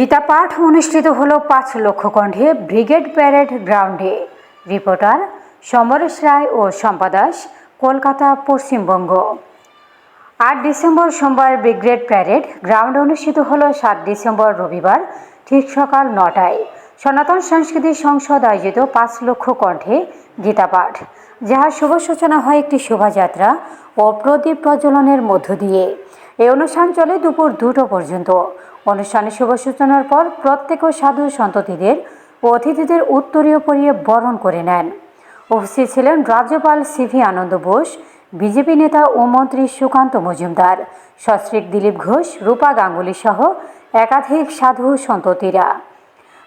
গীতা পাঠ অনুষ্ঠিত হলো পাঁচ লক্ষ কণ্ঠে ব্রিগেড প্যারেড গ্রাউন্ডে। রিপোর্টার সমরেশ রায় ও সম্পাদাস কলকাতা, পশ্চিমবঙ্গ। আট ডিসেম্বর সোমবার ব্রিগেড প্যারেড গ্রাউন্ড অনুষ্ঠিত হলো, সাত ডিসেম্বর রবিবার ঠিক সকাল নটায়। সনাতন সংস্কৃতি সংসদ আয়োজিত পাঁচ লক্ষ কণ্ঠে গীতা পাঠ যাহার শুভ সূচনা হয় একটি শোভাযাত্রা ও প্রদীপ প্রজ্বলনের মধ্য দিয়ে। এই অনুষ্ঠান চলে দুপুর দুটো পর্যন্ত। অনুষ্ঠানের শুভ সূচনার পর প্রত্যেক সাধু সন্ততিদের ও অতিথিদের উত্তরীয় পরিয়ে বরণ করে নেন। উপস্থিত ছিলেন রাজ্যপাল সিভি আনন্দ বোস, বিজেপি নেতা ও মন্ত্রী সুকান্ত মজুমদার, সস্ত্রীক দিলীপ ঘোষ, রূপা গাঙ্গুলি সহ একাধিক সাধু সন্ততিরা।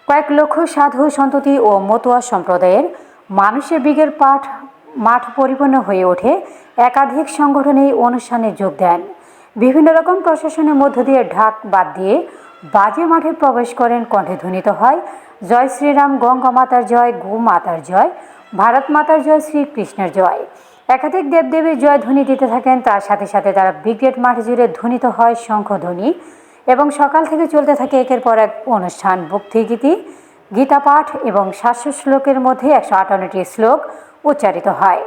কয়েক লক্ষ সাধু সন্ততি ও মতুয়া সম্প্রদায়ের মানুষের বিগের পাঠ মাঠ পরিপূর্ণ হয়ে ওঠে। একাধিক সংগঠন অনুষ্ঠানে যোগ দেন। বিভিন্ন রকম প্রশাসনের মধ্য দিয়ে ঢাক বাদ দিয়ে বাজে মাঠে প্রবেশ করেন, কণ্ঠে ধ্বনিত হয়। জয় শ্রীরাম, গঙ্গা মাতার জয়, গো মাতার জয়, ভারত মাতার জয় শ্রীকৃষ্ণের জয়। একাধিক দেবদেবীর জয় ধ্বনি দিতে থাকেন, তার সাথে সাথে তারা ব্রিগেড মাঠ জুড়ে ধ্বনিত হয় শঙ্খধ্বনি এবং সকাল থেকে চলতে থাকে একের পর এক অনুষ্ঠান। ভক্তিগীতি গীতা পাঠ এবং সাতশো শ্লোকের মধ্যে একশো আটান্নটি শ্লোক উচ্চারিত হয়।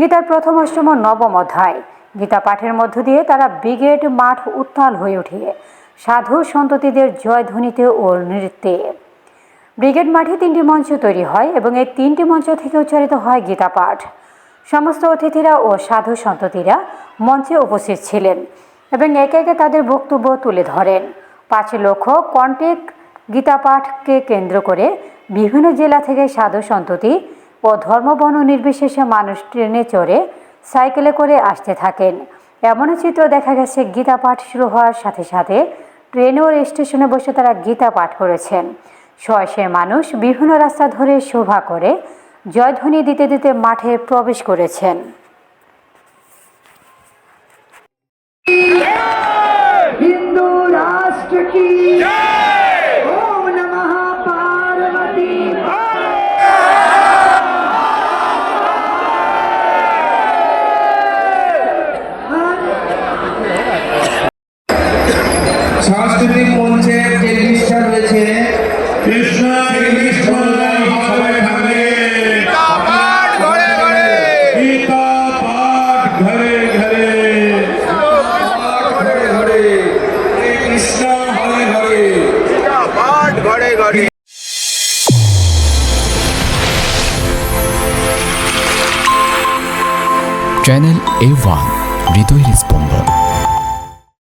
গীতার প্রথম অষ্টম নবম অধ্যায়। গীতা পাঠের মধ্য দিয়ে তারা ব্রিগেড মাঠ উত্তাল হয়ে ওঠে। সাধু সন্ততিদের জয়ধ্বনিতে ও নৃত্যে। ব্রিগেড মাঠে তিনটি মঞ্চ তৈরি হয় এবং এই তিনটি মঞ্চ থেকে উচ্চারিত হয় গীতা পাঠ। সমস্ত অতিথিরা ও সাধু সন্ততিরা মঞ্চে উপস্থিত ছিলেন এবং একে একে তাদের বক্তব্য তুলে ধরেন। পাঁচ লক্ষ কন্টেক গীতা পাঠকে কেন্দ্র করে বিভিন্ন জেলা থেকে সাধু সন্ততি ও ধর্মবর্ণ নির্বিশেষে মানুষ ট্রেনে চড়ে সাইকেলে করে আসতে থাকেন। এমনও চিত্র দেখা গেছে, গীতা পাঠ শুরু হওয়ার সাথে সাথে ট্রেনে ও স্টেশনে বসে তারা গীতা পাঠ করেছেন। শয়েশের মানুষ বিভিন্ন রাস্তা ধরে শোভা করে, জয়ধ্বনি দিতে দিতে মাঠে প্রবেশ করেছেন। হরে হরে। পাঠ ঘরে ঘরে। চ্যানেল এ ওয়ান হৃদয়ের স্পন্দন